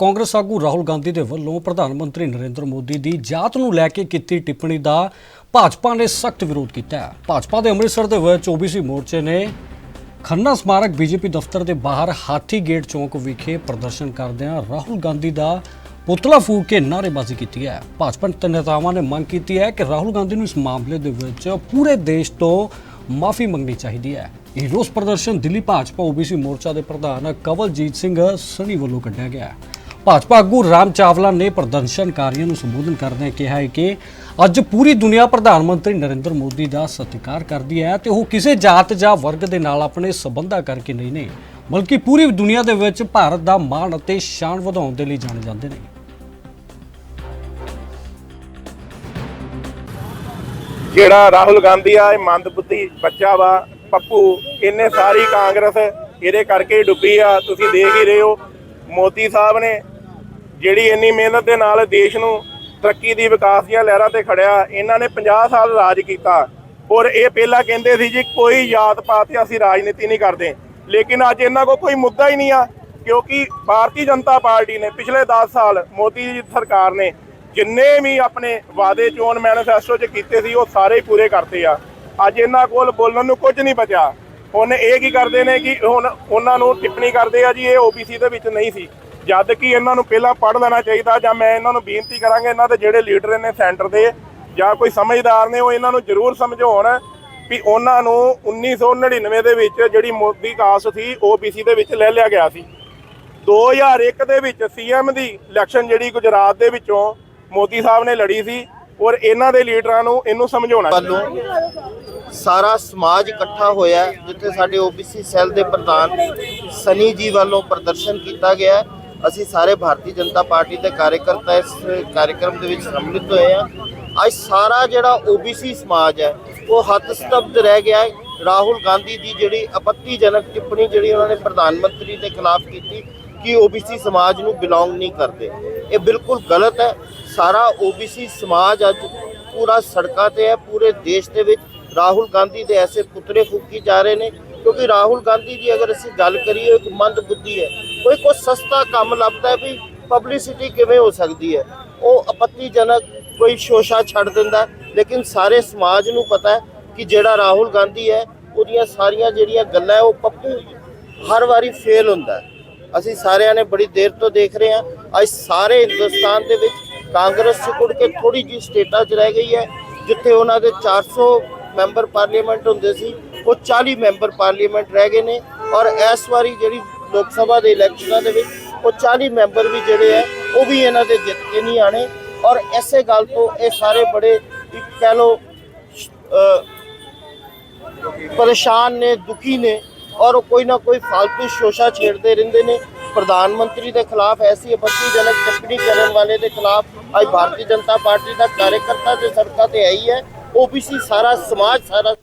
ਕਾਂਗਰਸ ਆਗੂ ਰਾਹੁਲ ਗਾਂਧੀ ਦੇ ਵੱਲੋਂ ਪ੍ਰਧਾਨ ਮੰਤਰੀ ਨਰਿੰਦਰ ਮੋਦੀ ਦੀ ਜਾਤ ਨੂੰ ਲੈ ਕੇ ਕੀਤੀ ਟਿੱਪਣੀ ਦਾ ਭਾਜਪਾ ਨੇ ਸਖਤ ਵਿਰੋਧ ਕੀਤਾ ਹੈ। ਭਾਜਪਾ ਦੇ ਅੰਮ੍ਰਿਤਸਰ ਦੇ ਵਿੱਚ ਓਬੀਸੀ ਮੋਰਚੇ ਨੇ ਖੰਨਾ ਸਮਾਰਕ ਬੀਜੇਪੀ ਦਫ਼ਤਰ ਦੇ ਬਾਹਰ ਹਾਥੀ ਗੇਟ ਚੌਂਕ ਵਿਖੇ ਪ੍ਰਦਰਸ਼ਨ ਕਰਦਿਆਂ ਰਾਹੁਲ ਗਾਂਧੀ ਦਾ ਪੁਤਲਾ ਫੂਕ ਕੇ ਨਾਅਰੇਬਾਜ਼ੀ ਕੀਤੀ ਹੈ। ਭਾਜਪਾ ਦੇ ਨੇਤਾਵਾਂ ਨੇ ਮੰਗ ਕੀਤੀ ਹੈ ਕਿ ਰਾਹੁਲ ਗਾਂਧੀ ਨੂੰ ਇਸ ਮਾਮਲੇ ਦੇ ਵਿੱਚ ਪੂਰੇ ਦੇਸ਼ ਤੋਂ ਮਾਫੀ ਮੰਗਣੀ ਚਾਹੀਦੀ ਹੈ। ਇਹ ਰੋਸ ਪ੍ਰਦਰਸ਼ਨ ਦਿੱਲੀ ਭਾਜਪਾ ਓਬੀਸੀ ਮੋਰਚਾ ਦੇ ਪ੍ਰਧਾਨ ਕਵਲਜੀਤ ਸਿੰਘ ਸਣੀ ਵੱਲੋਂ ਕੱਢਿਆ ਗਿਆ ਹੈ। ਭਾਜਪਾ ਆਗੂ ਰਾਮ ਚਾਵਲਾ ਨੇ ਪ੍ਰਦਰਸ਼ਨਕਾਰੀਆਂ ਨੂੰ ਸੰਬੋਧਨ ਕਰਦਿਆਂ ਕਿਹਾ ਹੈ ਕਿ ਅੱਜ ਪੂਰੀ ਦੁਨੀਆ ਪ੍ਰਧਾਨ ਮੰਤਰੀ ਨਰਿੰਦਰ ਮੋਦੀ ਦਾ ਸਤਿਕਾਰ ਕਰਦੀ ਹੈ ਤੇ ਉਹ ਕਿਸੇ ਜਾਤ ਜਾਂ ਵਰਗ ਦੇ ਨਾਲ ਆਪਣੇ ਸਬੰਧਾਂ ਕਰਕੇ ਨਹੀਂ ਨੇ, ਬਲਕਿ ਪੂਰੀ ਦੁਨੀਆ ਦੇ ਵਿੱਚ ਭਾਰਤ ਦਾ ਮਾਣ ਅਤੇ ਸ਼ਾਨ ਵਧਾਉਣ ਦੇ ਲਈ ਜਾਣੇ ਜਾਂਦੇ ਨੇ। ਜਿਹੜਾ ਰਾਹੁਲ ਗਾਂਧੀ ਆ, ਇਹ ਮੰਦਬੁੱਧੀ ਬੱਚਾ ਵਾ, ਪੱਪੂ, ਇਹਨੇ ਸਾਰੀ ਕਾਂਗਰਸ ਇਹਦੇ ਕਰਕੇ ਡੁੱਬੀ ਆ, ਤੁਸੀਂ ਦੇਖ ਹੀ ਰਹੇ ਹੋ, ਮੋਦੀ ਸਾਹਿਬ ਨੇ ਜਿਹੜੀ ਇੰਨੀ ਮਿਹਨਤ ਦੇ ਨਾਲ ਦੇਸ਼ ਨੂੰ ਤਰੱਕੀ ਦੀ ਵਿਕਾਸ ਦੀਆਂ ਲਹਿਰਾਂ ਤੇ ਖੜਿਆ, ਇਹਨਾਂ ਨੇ 50 ਸਾਲ ਰਾਜ ਕੀਤਾ। ਔਰ ਇਹ ਪਹਿਲਾਂ ਕਹਿੰਦੇ ਸੀ ਜੀ, ਕੋਈ ਜਾਤ ਪਾਤ ਤੇ ਅਸੀਂ ਰਾਜਨੀਤੀ ਨਹੀਂ ਕਰਦੇ। ਲੇਕਿਨ ਅੱਜ ਇਹਨਾਂ ਕੋਲ ਕੋਈ ਮੁੱਦਾ ਹੀ ਨਹੀਂ ਆ, ਕਿਉਂਕਿ ਭਾਰਤੀ ਜਨਤਾ ਪਾਰਟੀ ਨੇ ਪਿਛਲੇ 10 ਸਾਲ ਮੋਦੀ ਜੀ ਸਰਕਾਰ ਨੇ ਜਿੰਨੇ ਵੀ ਆਪਣੇ ਵਾਅਦੇ ਚੋਣ ਮੈਨੀਫੈਸਟੋ 'ਚ ਕੀਤੇ ਸੀ, ਉਹ ਸਾਰੇ ਪੂਰੇ ਕਰਤੇ ਆ। ਅੱਜ ਇਹਨਾਂ ਕੋਲ ਬੋਲਣ ਨੂੰ ਕੁਝ ਨਹੀਂ ਬਚਿਆ। ਹੁਣ ਇਹ ਕੀ ਕਰਦੇ ਨੇ ਕਿ ਹੁਣ ਉਹਨਾਂ ਨੂੰ ਟਿੱਪਣੀ ਕਰਦੇ ਆ ਜੀ, ਇਹ ਓਬੀਸੀ ਦੇ ਵਿੱਚ ਨਹੀਂ ਸੀ। ਜਦ ਕਿ ਇਹਨਾਂ ਨੂੰ ਪਹਿਲਾਂ ਪੜ੍ਹ ਲੈਣਾ ਚਾਹੀਦਾ ਜਾਂ ਮੈਂ ਇਹਨਾਂ ਨੂੰ ਬੇਨਤੀ ਕਰਾਂਗਾ ਇਹਨਾਂ ਦੇ ਜਿਹੜੇ ਲੀਡਰ ਨੇ ਸੈਂਟਰ ਦੇ ਜਾਂ ਕੋਈ ਸਮਝਦਾਰ ਨੇ ਉਹ ਇਹਨਾਂ ਨੂੰ ਜ਼ਰੂਰ ਸਮਝਾਉਣ ਵੀ ਉਹਨਾਂ ਨੂੰ 1999 ਦੇ ਵਿੱਚ ਜਿਹੜੀ ਮੋਦੀ ਕਾਸਟ ਸੀ ਓਬੀਸੀ ਦੇ ਵਿੱਚ ਲੈ ਲਿਆ ਗਿਆ ਸੀ। 2001 ਦੇ ਵਿੱਚ ਸੀਐਮ ਦੀ ਇਲੈਕਸ਼ਨ ਜਿਹੜੀ ਗੁਜਰਾਤ ਦੇ ਵਿੱਚੋਂ ਮੋਦੀ ਸਾਹਿਬ ਨੇ ਲੜੀ ਸੀ ਔਰ ਇਹਨਾਂ ਦੇ ਲੀਡਰਾਂ ਨੂੰ ਇਹਨੂੰ ਸਮਝਾਉਣਾ ਵੱਲੋਂ ਸਾਰਾ ਸਮਾਜ ਇਕੱਠਾ ਹੋਇਆ ਜਿੱਥੇ ਸਾਡੇ ਓਬੀਸੀ ਸੈੱਲ ਦੇ ਪ੍ਰਧਾਨ ਸਨੀ ਜੀ ਵੱਲੋਂ ਪ੍ਰਦਰਸ਼ਨ ਕੀਤਾ ਗਿਆ ਅਸੀਂ ਸਾਰੇ ਭਾਰਤੀ ਜਨਤਾ ਪਾਰਟੀ ਦੇ ਕਾਰਜਕਰਤਾ ਇਸ ਕਾਰਜਕ੍ਰਮ ਦੇ ਵਿੱਚ ਸੰਮਿਲਿਤ ਹੋਏ ਆ ਅੱਜ ਸਾਰਾ ਜਿਹੜਾ ਓਬੀਸੀ ਸਮਾਜ ਹੈ, ਉਹ ਹੱਥ ਸਤਬਦ ਰਹਿ ਗਿਆ ਹੈ। ਰਾਹੁਲ ਗਾਂਧੀ ਦੀ ਜਿਹੜੀ ਆਪੱਤੀਜਨਕ ਟਿੱਪਣੀ ਜਿਹੜੀ ਉਹਨਾਂ ਨੇ ਪ੍ਰਧਾਨ ਮੰਤਰੀ ਦੇ ਖਿਲਾਫ ਕੀਤੀ ਕਿ ਓਬੀਸੀ ਸਮਾਜ ਨੂੰ ਬਿਲੋਂਗ ਨਹੀਂ ਕਰਦੇ। ਇਹ ਬਿਲਕੁਲ ਗਲਤ ਹੈ। ਸਾਰਾ ਓਬੀਸੀ ਸਮਾਜ ਅੱਜ ਪੂਰਾ ਸੜਕਾਂ ਤੇ ਹੈ, ਪੂਰੇ ਦੇਸ਼ ਦੇ ਵਿੱਚ। ਰਾਹੁਲ ਗਾਂਧੀ ਦੇ ਐਸੇ ਪੁਤਲੇ ਫੂਕੀ ਜਾ ਰਹੇ ਨੇ ਕਿਉਂਕਿ ਰਾਹੁਲ ਗਾਂਧੀ ਦੀ ਅਗਰ ਅਸੀਂ ਗੱਲ ਕਰੀਏ ਇੱਕ ਮੰਦ ਬੁੱਧੀ ਹੈ। ਕੋਈ ਕੋਈ ਸਸਤਾ ਕੰਮ ਲੱਭਦਾ ਵੀ ਪਬਲਿਸਿਟੀ ਕਿਵੇਂ ਹੋ ਸਕਦੀ ਹੈ। ਉਹ ਆਪੱਤੀਜਨਕ ਕੋਈ ਸ਼ੋਸ਼ਾ ਛੱਡ ਦਿੰਦਾ ਲੇਕਿਨ ਸਾਰੇ ਸਮਾਜ ਨੂੰ ਪਤਾ ਕਿ ਜਿਹੜਾ ਰਾਹੁਲ ਗਾਂਧੀ ਹੈ, ਉਹਦੀਆਂ ਸਾਰੀਆਂ ਜਿਹੜੀਆਂ ਗੱਲਾਂ ਉਹ ਪੱਪੂ ਹਰ ਵਾਰੀ ਫੇਲ ਹੁੰਦਾ ਅਸੀਂ ਸਾਰਿਆਂ ਨੇ ਬੜੀ ਦੇਰ ਤੋਂ ਦੇਖ ਰਹੇ ਹਾਂ। ਅੱਜ ਸਾਰੇ ਹਿੰਦੁਸਤਾਨ ਦੇ ਵਿੱਚ ਕਾਂਗਰਸ ਸਿਕੁੜ ਕੇ ਥੋੜੀ ਜਿਹੀ ਸਟੇਟਾਂ 'ਚ ਰਹਿ ਗਈ ਹੈ, ਜਿੱਥੇ ਉਹਨਾਂ ਦੇ 400 ਮੈਂਬਰ ਪਾਰਲੀਮੈਂਟ ਹੁੰਦੇ ਸੀ। ਉਹ 40 ਮੈਂਬਰ ਪਾਰਲੀਮੈਂਟ ਰਹਿ ਗਏ ਨੇ ਔਰ ਇਸ ਵਾਰੀ ਜਿਹੜੀ ਲੋਕ ਸਭਾ ਦੇ ਇਲੈਕਸ਼ਨਾਂ ਦੇ ਵਿੱਚ ਉਹ 40 ਮੈਂਬਰ ਵੀ ਜਿਹੜੇ ਹੈ, ਉਹ ਵੀ ਇਹਨਾਂ ਦੇ ਜਿੱਤ ਕੇ ਨਹੀਂ ਆਣੇ ਔਰ ਐਸੇ ਗੱਲ ਤੋਂ ਇਹ ਸਾਰੇ ਬੜੇ ਕਹਿ ਲੋ ਪਰੇਸ਼ਾਨ ਨੇ, ਦੁਖੀ ਨੇ ਔਰ ਉਹ ਕੋਈ ਨਾ ਕੋਈ ਫालतू ਸ਼ੋਸ਼ਾ ਛੇੜਦੇ ਰਹਿੰਦੇ ਨੇ। ਪ੍ਰਧਾਨ ਮੰਤਰੀ ਦੇ ਖਿਲਾਫ ਐਸੀ ਆਪੱਤੀਜਨਕ ਟਿੱਪਣੀ ਕਰਨ ਵਾਲੇ ਦੇ ਖਿਲਾਫ ਅੱਜ ਭਾਰਤੀ ਜਨਤਾ ਪਾਰਟੀ ਦਾ ਕਾਰਜਕਰਤਾ ਤੇ ਸੜਕਾਂ ਤੇ ਆਈ ਹੈ। ਓਬੀਸੀ ਸਾਰਾ ਸਮਾਜ ਸਾਰਾ